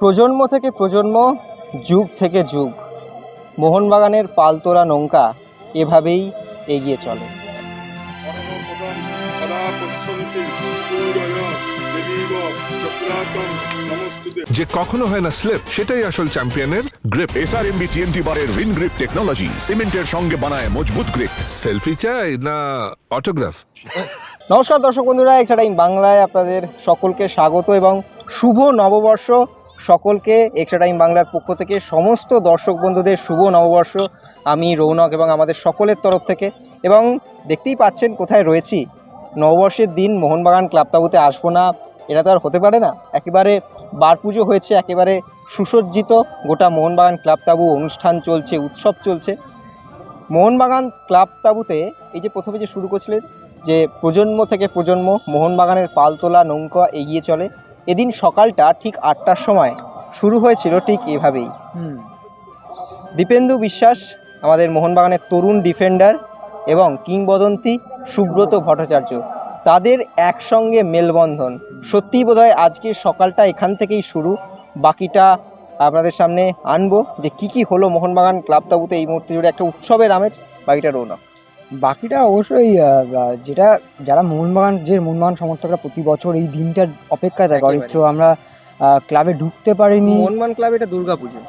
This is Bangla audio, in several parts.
প্রজন্ম থেকে প্রজন্ম যুগ থেকে যুগ মোহনবাগানের পালতোরা নৌকা এভাবেই এগিয়ে চলে। যে কখনো হয় না স্লিপ সেটাই আসল চ্যাম্পিয়নের গ্রিপ এসআরএমবি টিএমটি বারের উইন গ্রিপ টেকনোলজি সিমেন্টের সঙ্গে বানায় মজবুত গ্রিপ সেলফি চাই না অটোগ্রাফ নমস্কার দর্শক বন্ধুরা এছাড়া এই বাংলায় আপনাদের সকলকে স্বাগত এবং শুভ নববর্ষ। সকলকে এক্সট্রা টাইম বাংলার পক্ষ থেকে সমস্ত দর্শক বন্ধুদের শুভ নববর্ষ। আমি রৌনক এবং আমাদের সকলের তরফ থেকে। এবং দেখতেই পাচ্ছেন কোথায় রয়েছি। নববর্ষের দিন মোহনবাগান ক্লাব তাবুতে আসব না, এটা তো আর হতে পারে না। একেবারে বার পুজো হয়েছে, একেবারে সুসজ্জিত। গোটা মোহনবাগান ক্লাব তাবু অনুষ্ঠান চলছে, উৎসব চলছে। মোহনবাগান ক্লাব তাবুতে এই যে প্রথমে যে শুরু করছিলেন, যে প্রজন্ম থেকে প্রজন্ম মোহনবাগানের পালতোলা নৌকা এগিয়ে চলে। এদিন সকালটা ঠিক আটটার সময় শুরু হয়েছিল ঠিক এভাবেই। দীপেন্দু বিশ্বাস আমাদের মোহনবাগানের তরুণ ডিফেন্ডার এবং কিংবদন্তি সুব্রত ভট্টাচার্য তাদের একসঙ্গে মেলবন্ধন। সত্যিই বোধহয় আজকের সকালটা এখান থেকেই শুরু। বাকিটা আপনাদের সামনে আনব যে কি কি হলো মোহনবাগান ক্লাব তাবুতে এই মুহূর্তে জুড়ে একটা উৎসবের আমেজ বাকিটা রৌনক বাকিটা অবশ্যই যেটা যারা মোহনবাগান যে মোহনবাগান সমর্থকরা প্রতি বছর এই দিনটার অপেক্ষায় থাকে। অরিত্র আমরা ক্লাবে ঢুকতে পারিনি। মোহনবাগান ক্লাব এটা দুর্গা পুজো।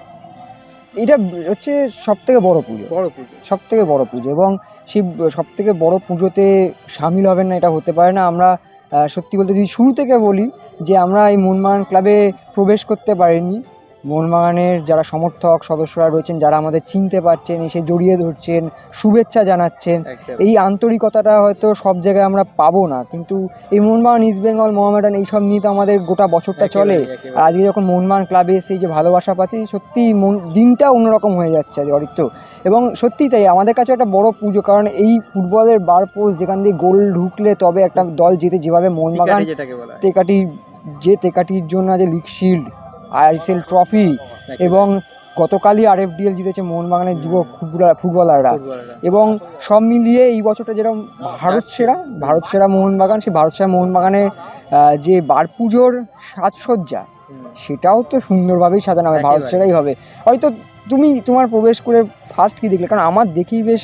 এটা হচ্ছে সব থেকে বড় পুজো। বড় পুজো। সব থেকে বড় পুজো এবং সেই সব থেকে বড় পুজোতে সামিল হবেন না এটা হতে পারে না। আমরা সত্যি বলতে যদি শুরু থেকে বলি যে আমরা এই মোহনবাগান ক্লাবে প্রবেশ করতে পারিনি মোহনবাগানের যারা সমর্থক সদস্যরা রয়েছেন যারা আমাদের চিনতে পারছেন এসে জড়িয়ে ধরছেন শুভেচ্ছা জানাচ্ছেন এই আন্তরিকতাটা হয়তো সব জায়গায় আমরা পাবো না। কিন্তু এই মোহনবাগান ইস্ট বেঙ্গল মোহামেডান এইসব নিয়ে তো আমাদের গোটা বছরটা চলে। আর আজকে যখন মোহনবাগান ক্লাবে এসে এই যে ভালোবাসা পাচ্ছি সত্যি মন দিনটা অন্যরকম হয়ে যাচ্ছে আজ অরিত্র। এবং সত্যি তাই আমাদের কাছে একটা বড় পুজো কারণ এই ফুটবলের বার পোস্ট যেখান দিয়ে গোল ঢুকলে তবে একটা দল যেতে যেভাবে মোহনবাগান। তেকাটি যে তেকাটির জন্য আছে লিগ শিল্ড আইএসএল ট্রফি এবং গতকালই আরএফডিএল জিতেছে মোহনবাগানের ফুটবলার ফুটবলাররা। এবং সব মিলিয়ে এই বছরটা যেরকম ভারত সেরা ভারত সেরা মোহনবাগান সেই ভারত সেরা মোহনবাগানে যে বার পুজোর সাজসজ্জা সেটাও তো সুন্দরভাবেই সাজানো হবে ভারত সেরাই হবে। হয়তো তুমি তোমার প্রবেশ করে ফার্স্ট কি দেখলে? কারণ আমার দেখেই বেশ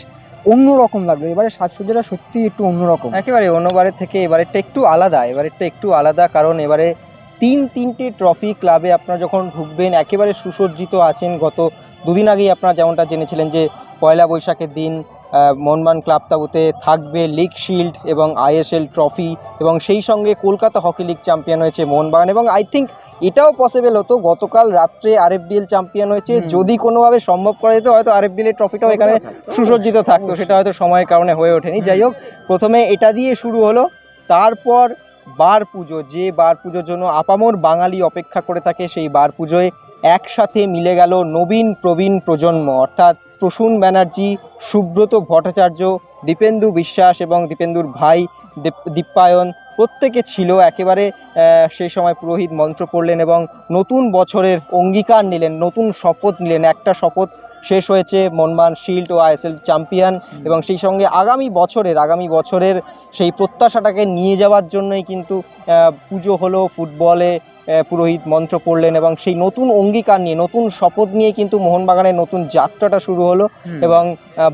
অন্যরকম লাগল। এবারে সাজসজ্জাটা সত্যি একটু অন্যরকম। একেবারে অন্যবারের থেকে এবারেরটা একটু আলাদা এবারেরটা একটু আলাদা কারণ এবারে তিন তিনটে ট্রফি ক্লাবে আপনারা যখন ঢুকবেন একেবারে সুসজ্জিত আছেন। গত দুদিন আগেই আপনারা যেমনটা জেনেছিলেন যে পয়লা বৈশাখের দিন মোহনবাগান ক্লাব তাবুতে থাকবে লিগ শিল্ড এবং আইএসএল ট্রফি এবং সেই সঙ্গে কলকাতা হকি লিগ চ্যাম্পিয়ন হয়েছে মোহনবাগান এবং আই থিঙ্ক এটাও পসিবল হতো। গতকাল রাত্রে আরএফডিএল চ্যাম্পিয়ন হয়েছে। যদি কোনোভাবে সম্ভব করা যেত হয়তো আরএফডিএল এর ট্রফিটাও এখানে সুসজ্জিত থাকতো। সেটা হয়তো সময়ের কারণে হয়ে ওঠেনি। যাই হোক প্রথমে এটা দিয়ে শুরু হলো। তারপর বার পুজো, যে বার পুজোর জন্য আপামর বাঙালি অপেক্ষা করে থাকে, সেই বার পুজোয় একসাথে মিলে গেল নবীন প্রবীণ প্রজন্ম। অর্থাৎ প্রসূন ব্যানার্জি, সুব্রত ভট্টাচার্য, দীপেন্দু বিশ্বাস এবং দীপেন্দুর ভাই দীপ- দীপ্যায়ন প্রত্যেকে ছিল। একেবারে সেই সময় পুরোহিত মন্ত্র পড়লেন এবং নতুন বছরের অঙ্গীকার নিলেন নতুন শপথ নিলেন। একটা শপথ শেষ হয়েছে মনমান শিল্ড ও আইএসএল চ্যাম্পিয়ন এবং সেই সঙ্গে আগামী বছরের আগামী বছরের সেই প্রত্যাশাটাকে নিয়ে যাওয়ার জন্যই কিন্তু পুজো হলো ফুটবলে পুরোহিত মন্ত্র পড়লেন এবং সেই নতুন অঙ্গীকার নিয়ে নতুন শপথ নিয়ে কিন্তু মোহনবাগানের নতুন যাত্রাটা শুরু হলো এবং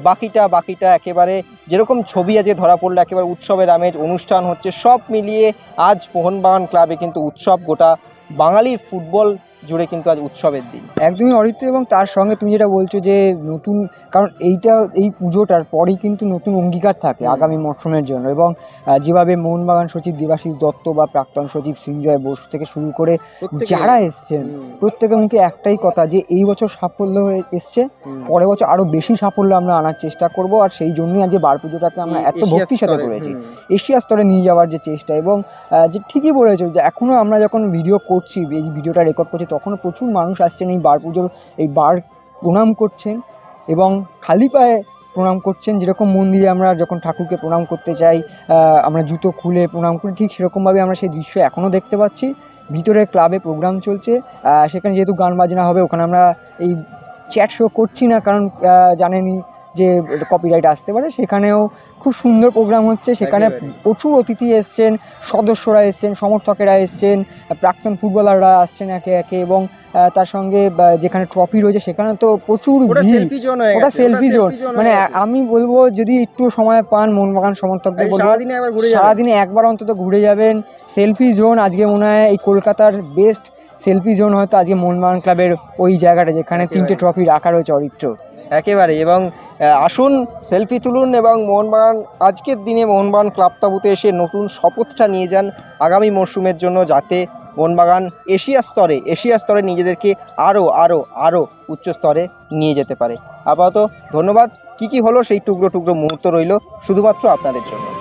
বাকিটা বাকিটা একেবারে যেরকম ছবি আজকে ধরা পড়ল একেবারে উৎসবের আমেজ অনুষ্ঠান হচ্ছে সব মিলিয়ে আজ মোহনবাগান ক্লাবে কিন্তু উৎসব গোটা বাঙালির ফুটবল জুড়ে কিন্তু আজ উৎসবের দিন। একদমই অরিত্র এবং তার সঙ্গে তুমি যেটা বলছো যে নতুন কারণ এইটা এই পুজোটার পরেই কিন্তু নতুন অঙ্গীকার থাকে আগামী মরশুমের জন্য এবং যেভাবে মোহনবাগান সচিব দেবাশিস দত্ত বা প্রাক্তন সচিব সৃঞ্জয় বোস থেকে শুরু করে যারা এসছেন প্রত্যেকের মুখে একটাই কথা যে এই বছর সাফল্য হয়ে এসছে পরের বছর আরও বেশি সাফল্য আমরা আনার চেষ্টা করব আর সেই জন্যই আজ বার পুজোটাকে আমরা এত ভক্তির সাথে করেছি এশিয়া স্তরে নিয়ে যাওয়ার যে চেষ্টা এবং যে ঠিকই বলেছ যে এখনও আমরা যখন ভিডিও করছি এই ভিডিওটা রেকর্ড করছি তখনও প্রচুর মানুষ আসছেন এই বার পুজোর এই বার প্রণাম করছেন এবং খালি পায়ে প্রণাম করছেন। যেরকম মন্দিরে আমরা যখন ঠাকুরকে প্রণাম করতে চাই আমরা জুতো খুলে প্রণাম করি ঠিক সেরকমভাবে আমরা সেই দৃশ্য এখনও দেখতে পাচ্ছি। ভিতরে ক্লাবে প্রোগ্রাম চলছে সেখানে যেহেতু গান বাজনা হবে ওখানে আমরা এই চ্যাট শো করছি না কারণ আহ, জানেনই যে কপিরাইট আসতে পারে সেখানেও খুব সুন্দর প্রোগ্রাম হচ্ছে। সেখানে প্রচুর অতিথি এসছেন সদস্যরা এসছেন সমর্থকেরা এসছেন প্রাক্তন ফুটবলাররা আসছেন একে একে এবং তার সঙ্গে যেখানে ট্রফি রয়েছে সেখানে তো প্রচুর ওটা সেলফি জোন মানে আমি বলব যদি একটু সময় পান মোহনবাগান সমর্থকদের বলব সারাদিনে একবার। সারাদিনে অন্তত ঘুরে যাবেন। সেলফি জোন আজকে মনে হয় এই কলকাতার বেস্ট সেলফি জোন হয়তো আজকে মোহনবাগান ক্লাবের ওই জায়গাটা যেখানে তিনটে ট্রফি রাখা রয়েছে অরিত্র। একেবারে এবং আসুন সেলফি তুলুন এবং মোহনবাগান, আজকের দিনে মোহনবাগান ক্লাব তাবুতে এসে নতুন শপথটা নিয়ে যান আগামী মরশুমের জন্য যাতে মোহনবাগান এশিয়া স্তরে এশিয়া স্তরে নিজেদেরকে আরও আরও আরও উচ্চ স্তরে নিয়ে যেতে পারে। আপাতত ধন্যবাদ। কি কি হলো সেই টুকরো টুকরো মুহূর্ত রইল শুধুমাত্র আপনাদের জন্য।